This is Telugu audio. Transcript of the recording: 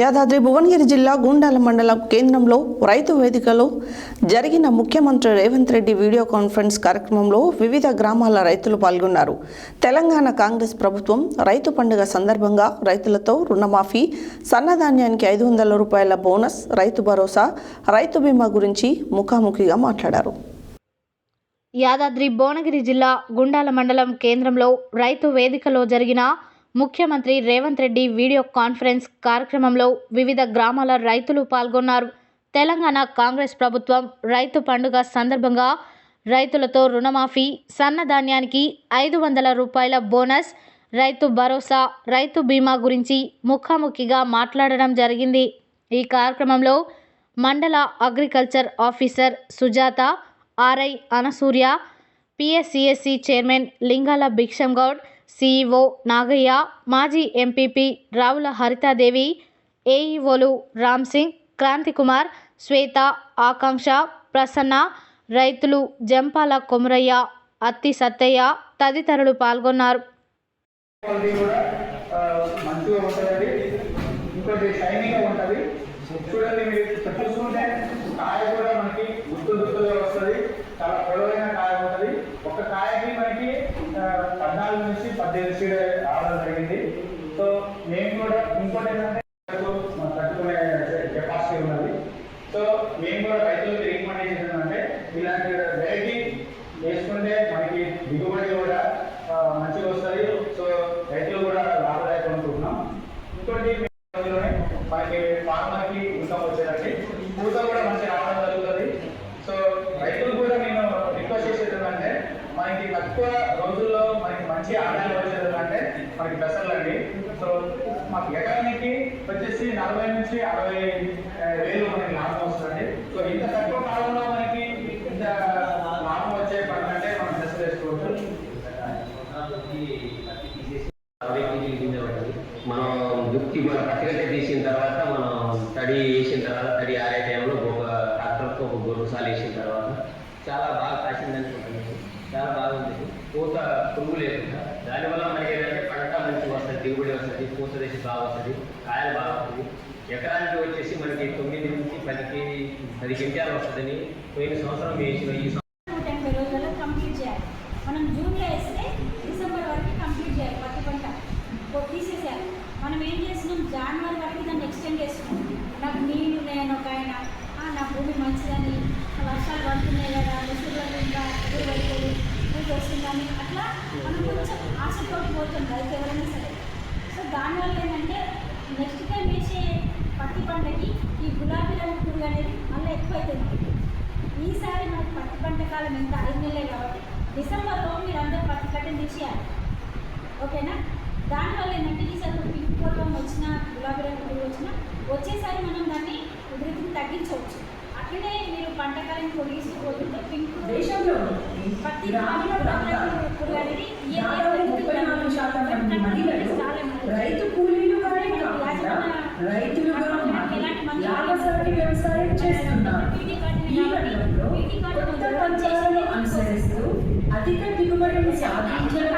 యాదాద్రి భువనగిరి జిల్లా గూండాల మండలం కేంద్రంలో రైతు వేదికలో జరిగిన ముఖ్యమంత్రి రేవంత్ రెడ్డి వీడియో కాన్ఫరెన్స్ కార్యక్రమంలో వివిధ గ్రామాల రైతులు పాల్గొన్నారు. తెలంగాణ కాంగ్రెస్ ప్రభుత్వం రైతు పండుగ సందర్భంగా రైతులతో రుణమాఫీ సన్నధాన్యానికి ఐదు వందల రూపాయల బోనస్ రైతు భరోసా రైతు బీమా గురించి ముఖాముఖిగా మాట్లాడారు. యాదాద్రి భువనగిరి జిల్లా గుండాల మండలం కేంద్రంలో రైతు వేదికలో జరిగిన ముఖ్యమంత్రి రేవంత్ రెడ్డి వీడియో కాన్ఫరెన్స్ కార్యక్రమంలో వివిధ గ్రామాల రైతులు పాల్గొన్నారు. తెలంగాణ కాంగ్రెస్ ప్రభుత్వం రైతు పండుగ సందర్భంగా రైతులతో రుణమాఫీ సన్నధాన్యానికి ఐదు వందల రూపాయల బోనస్ రైతు భరోసా రైతు బీమా గురించి ముఖాముఖిగా మాట్లాడడం జరిగింది. ఈ కార్యక్రమంలో మండల agriculture officer Sujatha RI Anasurya PSCSC chairman Lingala Bhikshamgoud CEO Nagaiah మాజీ ఎంపీపీ రావుల హరితాదేవి ఏఈఓలు రామ్ సింగ్ క్రాంతి కుమార్ శ్వేత ఆకాంక్ష ప్రసన్న రైతులు జంపాల కొమరయ్య అత్తి సత్తయ్య తదితరులు పాల్గొన్నారు. చూడండి మీరు చూసుకుంటే కాయ కూడా మనకి గుర్తు గుర్తుగా వస్తుంది చాలా పొడవైన కాయ ఉంటుంది. ఒక కాయకి మనకి పద్నాలుగు నుంచి పద్దెనిమిది సీడ్ రావడం జరిగింది. సో మేము కూడా ఇంకోటి ఏంటంటే తట్టుకునే కెపాసిటీ ఉన్నది. సో మేము కూడా రైతులకు రికమెండ్ చేసేదంటే ఇలాంటి వెరైటీ వేసుకుంటే మనకి దిగుబడి కూడా మంచిగా వస్తుంది. సో రైతులు కూడా లాభదాయకం అనుకుంటున్నాం. ఇంకోటి మనకి ఫార్మర్కి ఇన్కమ్ వచ్చేదండి పూత కూడా మంచి రావడం జరుగుతుంది సో రైతులు కూడా నేను రిక్వెస్ట్ చేసేది ఏంటంటే మనకి తక్కువ రోజుల్లో మనకి మంచి ఆదాయం వచ్చేది అంటే మనకి పెసర్లు అండి. సో మాకు ఎకరానికి వచ్చేసి నలభై నుంచి అరవై వేలు మనకి లాభం వస్తుంది సో ఇంత తక్కువ కాలంలో మనకి ఇంత లాభం వచ్చే పని అంటే మనం పెసలు వేసుకోవచ్చు. మనం దుక్కి మన పచ్చిగడ్డ తీసిన తర్వాత మనం తడి వేసిన తర్వాత తడి ఆరే టైంలో ఒక ట్రాక్టర్తో ఒక గొర్రెసాలు వేసిన తర్వాత చాలా బాగా కాసింది అనుకుంటున్నాను చాలా బాగుంది పూత పురుగు లేకుండా దానివల్ల మనకి ఏంటంటే పంట మంచి వస్తుంది దిగుబడి వస్తుంది పూత దశ బాగా వస్తుంది కాయలు బాగా వస్తుంది. ఎకరానికి వచ్చేసి మనకి తొమ్మిది నుంచి పదికి పది గింజాలు వస్తుందని పోయిన సంవత్సరం వేసిన ఈ సంవత్సరం. కంప్లీట్ చేయాలి. మనం జూన్లో వేస్తే డిసెంబర్ వరకు కంప్లీట్ చేయాలి. పూజ కానీ అట్లా మనం కొంచెం ఆశతో పోతుంది రైతు ఎవరైనా సరే. సో దానివల్ల ఏంటంటే నెక్స్ట్ టైం వేసే పత్తి పంటకి ఈ గులాబీ రంగు పురుగు అనేది మళ్ళీ ఎక్కువైతుంది ఈసారి మనకి పత్తి పంట కాలం ఎంత ఐదు నెలలే కాబట్టి డిసెంబర్లో మీరు అందరూ పత్తి కట్టని తీసేయాలి ఓకేనా? దానివల్ల ఏంటంటే ఈసారి పింక్ పూర్వం వచ్చిన గులాబీ రంగు పురుగు వచ్చిన వచ్చేసారి మనం దాన్ని ఉధృతిని తగ్గించవచ్చు. అట్లనే మీరు పంట కాలం పొడిగిస్తూ పోతుంది రైతు కూలీలుగానే కాకుండా రైతులుగా మారి లాభసాటి వ్యవసాయం చేస్తున్నారు. ఈ రంగంలో కొత్త పంచాలను అనుసరిస్తూ అధిక దిగుబడిని సాధించడం